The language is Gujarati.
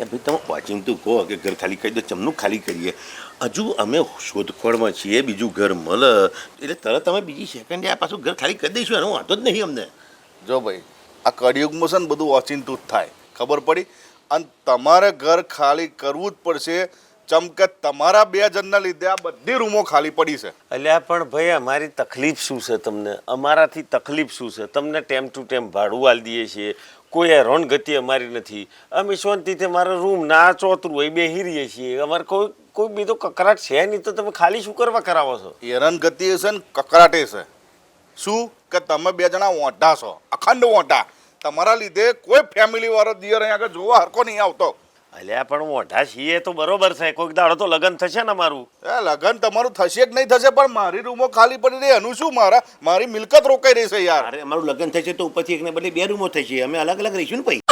એટલે ભાઈ તમે વાંચીને તું કહો કે ઘર ખાલી કરી દો, ચમનું ખાલી કરીએ. હજુ અમે શોધખોળમાં છીએ, બીજું ઘર મળે એટલે તરત તમે બીજી સેકન્ડે આ પાછું ઘર ખાલી કરી દઈશું, એનો વાંધો જ નહીં અમને. જો ભાઈ, આ કળિયુગમાં છે ને બધું ઓચિંતું જ થાય. ખબર પડી? અને તમારે ઘર ખાલી કરવું જ પડશે ચમ કે તમારા બે જણના લીધે આ બધી રૂમો ખાલી પડી છે. અલ્યા પણ ભાઈ અમારી તકલીફ શું છે તમને? અમારાથી તકલીફ શું છે? તમને ટેમ ટુ ટેમ ભાડું આલી દઈએ છીએ. કોઈ હેરાન ગતિ અમારી નથી. અમે શાંતિથી મારો રૂમ ના ચોતરું હોય બેસી રહીએ છીએ. અમારે કોઈ કોઈ બીજો કકરાટ છે નહીં તો તમે ખાલી શું કરવા કરાવો છો? હેરાન ગતિ છે ને કકરાટે છે. શું? કે તમે બે જણા ઓંઢા છો. અખંડ ઓંઢા તમારા લીધે કોઈ ફેમિલી વાળો દિયર અહીંયા આગળ જોવા હરકો નહીં આવતો. અલ્યા પણ મોઢા છીએ તો બરોબર છે. કોઈક દાડો તો લગ્ન થશે ને મારું એ લગન તમારું થશે કે નહીં થશે પણ મારી રૂમો ખાલી પડી રહી. એનું શું મારા? મારી મિલકત રોકાઈ રહી છે યાર. અરે અમારું લગ્ન થશે તો ઉપરથી એકને બદલે બે રૂમો થશે. અમે અલગ અલગ રહીશું ને ભાઈ.